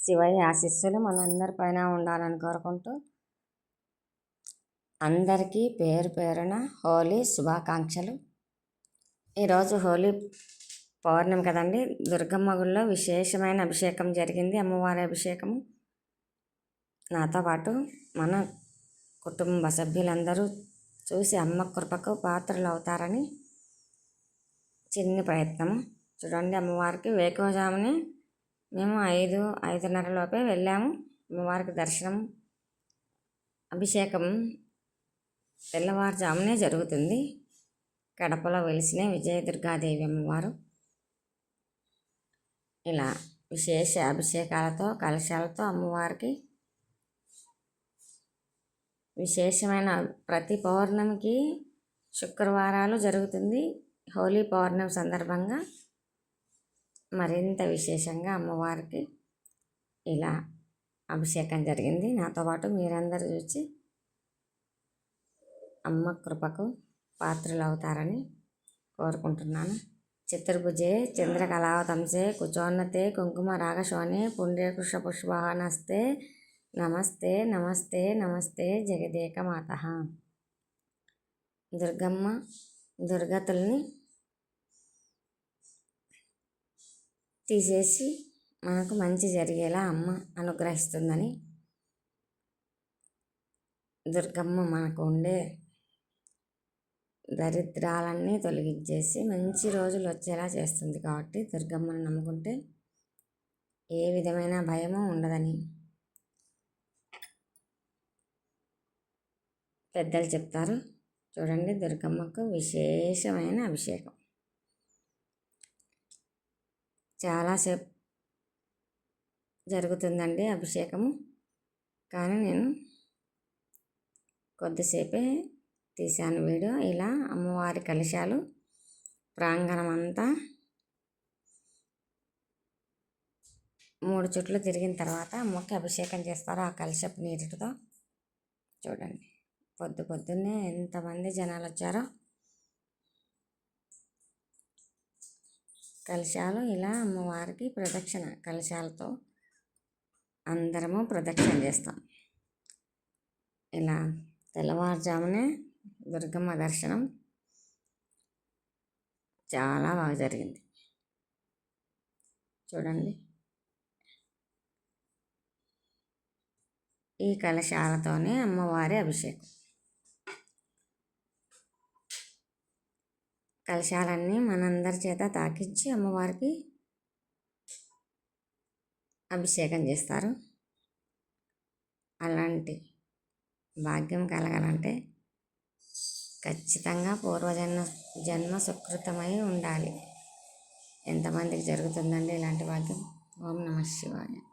శివయ్య ఆశీస్సులు మనందరి పైన ఉండాలని కోరుకుంటూ అందరికీ పేరు పేరున హోలీ శుభాకాంక్షలు. ఈరోజు హోలీ పౌర్ణమి కదండి. దుర్గమ్మ గుడిలో విశేషమైన అభిషేకం జరిగింది. అమ్మవారి అభిషేకము. నాతో పాటు మన కుటుంబ సభ్యులందరూ చూసి అమ్మ కృపకు పాత్రలు అవుతారని చిన్ని ప్రయత్నం చూడండి అమ్మవారికి వేకువజామునే మేము ఐదు ఐదున్నర లోపే వెళ్ళాము. అమ్మవారికి దర్శనం అభిషేకం తెల్లవారుజామునే జరుగుతుంది. కడపలో వెలిసిన విజయదుర్గాదేవి అమ్మవారు ఇలా విశేష అభిషేకాలతో కలశాలతో అమ్మవారికి విశేషమైన ప్రతి పౌర్ణమికి శుక్రవారాలు జరుగుతుంది. హోలీ పౌర్ణమి సందర్భంగా మరింత విశేషంగా అమ్మవారికి ఇలా అభిషేకం జరిగింది. నాతో పాటు మీరందరూ చూసి అమ్మ కృపకు పాత్రలు అవుతారని కోరుకుంటున్నాను. చిత్రభుజే చంద్రకళావతంసే కుచోన్నతే కుంకుమ రాగశోనే పుండ్రీకృష్ణ పుష్పహానస్తే నమస్తే నమస్తే నమస్తే జగదేక మాత దుర్గమ్మ దుర్గతుల్ని తీసేసి మనకు మంచి జరిగేలా అమ్మ అనుగ్రహిస్తుందని దుర్గమ్మ మనకు ఉండే దరిద్రాలన్నీ తొలగించేసి మంచి రోజులు వచ్చేలా చేస్తుంది కాబట్టి దుర్గమ్మను నమ్ముకుంటే ఏ విధమైన భయము ఉండదని పెద్దలు చెప్తారు. చూడండి దుర్గమ్మకు విశేషమైన అభిషేకం. చాలాసేపు జరుగుతుందండి అభిషేకము. కానీ నేను కొద్దిసేపే తీశాను వీడియో. ఇలా అమ్మవారి కలశాలు ప్రాంగణం అంతా మూడు చుట్లు తిరిగిన తర్వాత అమ్మకి అభిషేకం చేస్తారు ఆ కలశపు నీటితో. చూడండి పొద్దు పొద్దున్నే ఎంతమంది జనాలు వచ్చారో కలశాలు ఇలా అమ్మవారికి ప్రదక్షిణ కలశాలతో అందరము ప్రదక్షిణ చేస్తాం. ఇలా తెల్లవారుజామునే దుర్గమ్మ దర్శనం చాలా బాగా జరిగింది. చూడండి. ఈ కలశాలతోనే అమ్మవారి అభిషేకం. కలశాలన్నీ మనందరి చేత తాకించి అమ్మవారికి అభిషేకం చేస్తారు. అలాంటి భాగ్యం కలగాలంటే ఖచ్చితంగా పూర్వజన్మ జన్మ సుకృతమై ఉండాలి. ఎంతమందికి జరుగుతుందండి ఇలాంటి భాగ్యం? ఓం నమ శివాయ.